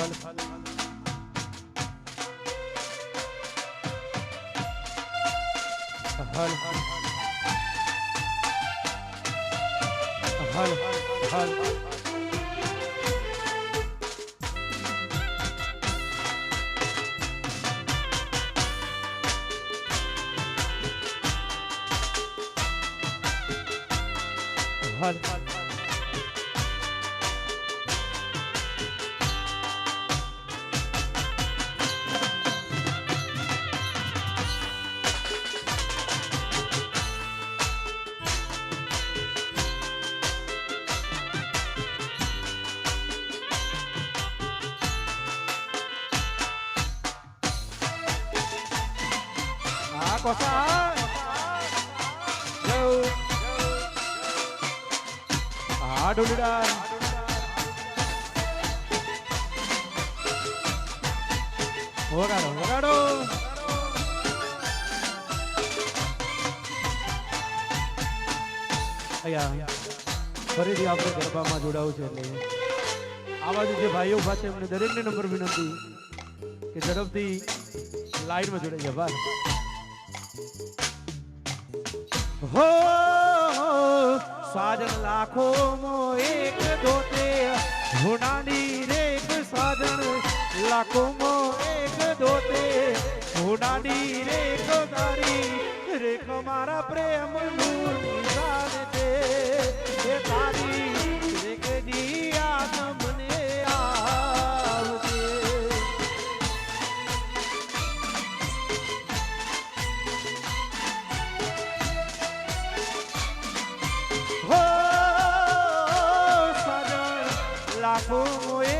હલ હલ હલ હલ. હલ હલ કોસા જવ આ ડોલીડા વગાડો વગાડો અહીંયા ફરીથી આપણે ગરબામાં જોડાવું છે એટલે આવા જે ભાઈઓ ઊભા છે એમને દરેકને નંબર વિનંતી કે ઝડપથી લાઈનમાં જોડાઈ જાય હો સાજન લાખો મો એક દોતે હુનાની રેક સાજન લાખો મો એક દોતે હુનાની રેક તારી રેક મારા પ્રેમનું નિશાન સાજણ લાખો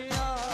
দিয়া